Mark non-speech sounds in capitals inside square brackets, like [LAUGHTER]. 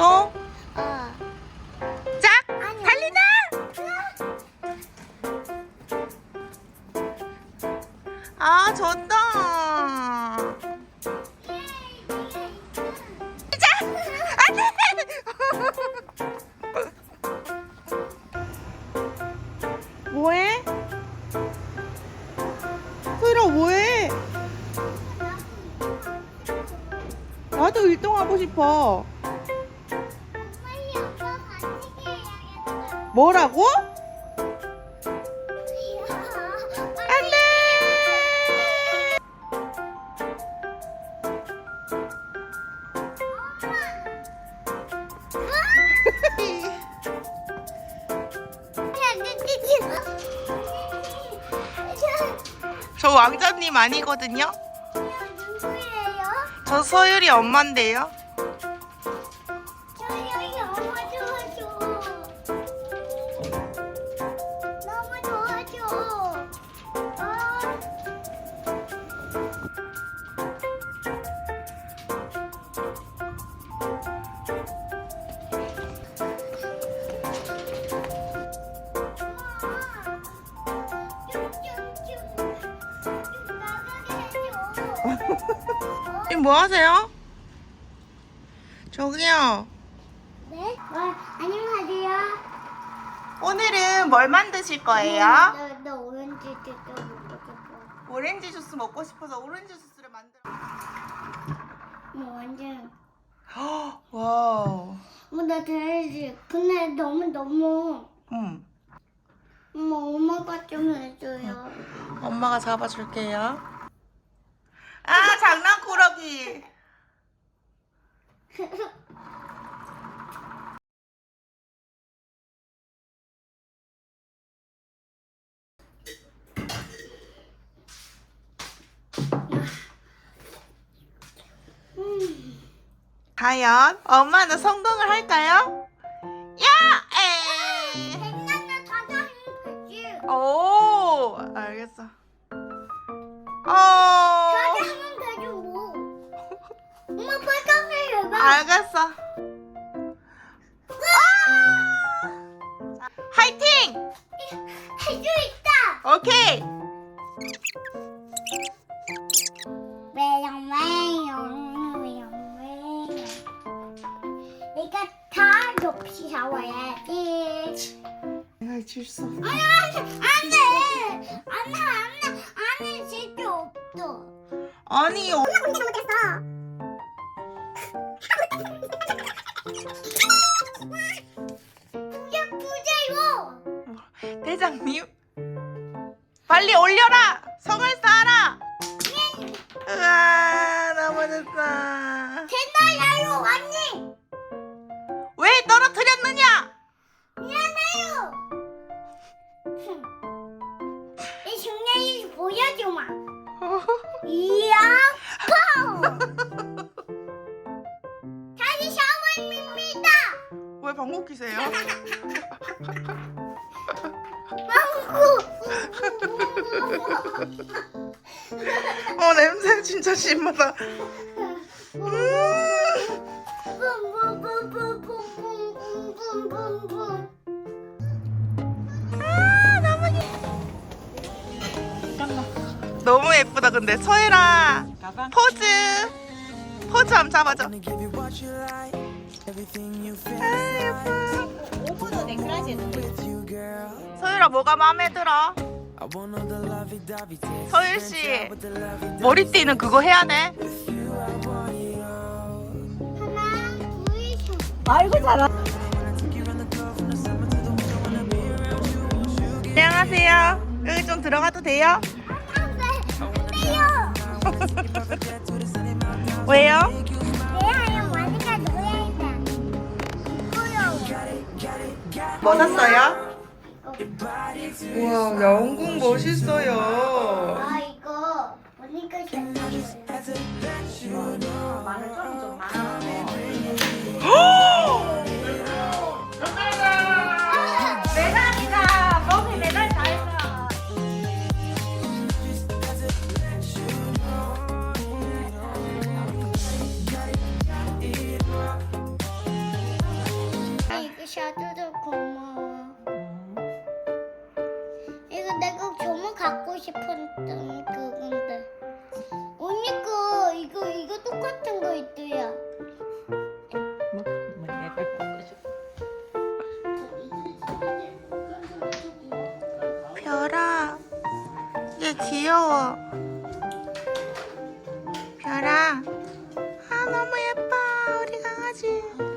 알았어? 어. 짝! 아니, 달리나! 아, 졌다. 짝! 안 [LAUGHS] 뭐해? 소희라 뭐해? 나도 일동 하고 싶어. 뭐라고? 안안 돼! 저 왕자님 아니거든요? 누구예요? 저 서율이 엄마인데요? 이뭐 하세요? 저기요. 네? 어, 안녕하세요. 오늘은 뭘 만드실 거예요? 나, 나 오렌지 뜯어 먹고 싶어. 오렌지 주스 먹고 싶어서 오렌지 주스를 만들어. 뭐 완전. [GASPS] 와우. 뭐, 나 돼야지. 근데 너무, 너무. 응. 엄마, 엄마가 좀 해줘요. 엄마가 잡아줄게요. 아, 장난꾸러기. 과연 엄마는 성공을 할까요? 야! 에! 백년은 다다 하면 되지. 오, 알겠어. 어, 빨간색 해봐. 알겠어. 자, 화이팅! 할수 있다. 오케이. 왜요, 왜요, 왜요, 왜요. 내가 다 높이 잡아야지. 내가 질수 없어. 아니, 안 돼, 안 돼, 안 돼, 안 돼, 안 돼, 진짜 없어. 아니, 어, 엄마 문제 못했어. 부자, 부자요. 대장님. 빨리 올려라! 성을 쌓아라! 으아, 넘어졌어. 됐나요, 언니? 왜 떨어뜨렸느냐? 미안해요. 흠. 이 중량이 보여주마. [LAUGHS] 이야, 펑! 왜 방귀 끼세요? 어 냄새 진짜 심하다. 너무 예쁘다 근데 서혜라 포즈 포즈 한번 잡아줘. 5분은 내크라지 서율아 뭐가 마음에 들어? 서율 씨 머리띠는 그거 해야 돼. 아이고 잘하. 안녕하세요. 여기 좀 들어가도 돼요? [LAUGHS] 왜요? 뭐 샀어요? 우와, 영국 멋있어요. 아 이거 보니까 싫어요. 메달이다. 진짜 귀여워. 별아, 아 너무 예뻐 우리 강아지.